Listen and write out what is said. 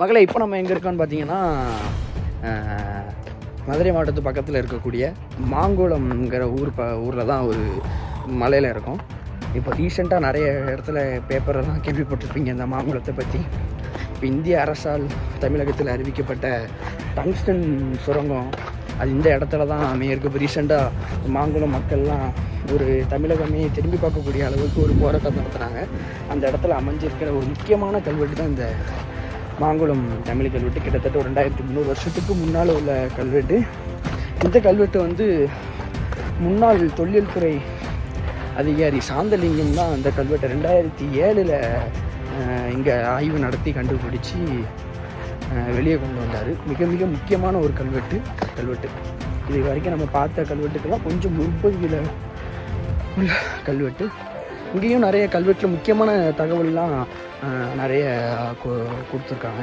மகளே இப்போ நம்ம எங்கே இருக்கோம்னு பார்த்தீங்கன்னா மதுரை மாவட்டத்து பக்கத்தில் இருக்கக்கூடிய மாங்குளம்ங்கிற ஊர் ப ஊரில் தான் ஒரு மலையில் இருக்கும். இப்போ ரீசெண்டாக நிறைய இடத்துல பேப்பரெல்லாம் கேள்விப்பட்டிருப்பீங்க இந்த மாங்குளத்தை பற்றி இப்போ இந்திய அரசால் தமிழகத்தில் அறிவிக்கப்பட்ட டங்ஸ்டன் சுரங்கம் அது இந்த இடத்துல தான் அமையிருக்கு. இப்போ ரீசெண்டாக மாங்குளம் மக்கள்லாம் ஒரு தமிழகமே திரும்பி பார்க்கக்கூடிய அளவுக்கு ஒரு போராட்டம் நடத்துகிறாங்க அந்த இடத்துல அமைஞ்சிருக்கிற ஒரு முக்கியமான கல்வெட்டு தான் இந்த மாங்குளம் தமிழ் கல்வெட்டு கிட்டத்தட்ட ஒரு ரெண்டாயிரத்தி முந்நூறு வருஷத்துக்கு முன்னால் உள்ள கல்வெட்டு. இந்த கல்வெட்டு வந்து முன்னாள் தொழில் துறை அதிகாரி சாந்தலிங்கம் தான் அந்த கல்வெட்டை ரெண்டாயிரத்தி ஏழில் இங்கே ஆய்வு நடத்தி கண்டுபிடிச்சி வெளியே கொண்டு வந்தார். மிக மிக முக்கியமான ஒரு கல்வெட்டு கல்வெட்டு. இது வரைக்கும் நம்ம பார்த்த கல்வெட்டுக்கெல்லாம் கொஞ்சம் முற்பகுதியில் உள்ள கல்வெட்டு. இங்கேயும் நிறைய கல்வெட்டில் முக்கியமான தகவல்லாம் நிறைய கொடுத்துருக்காங்க.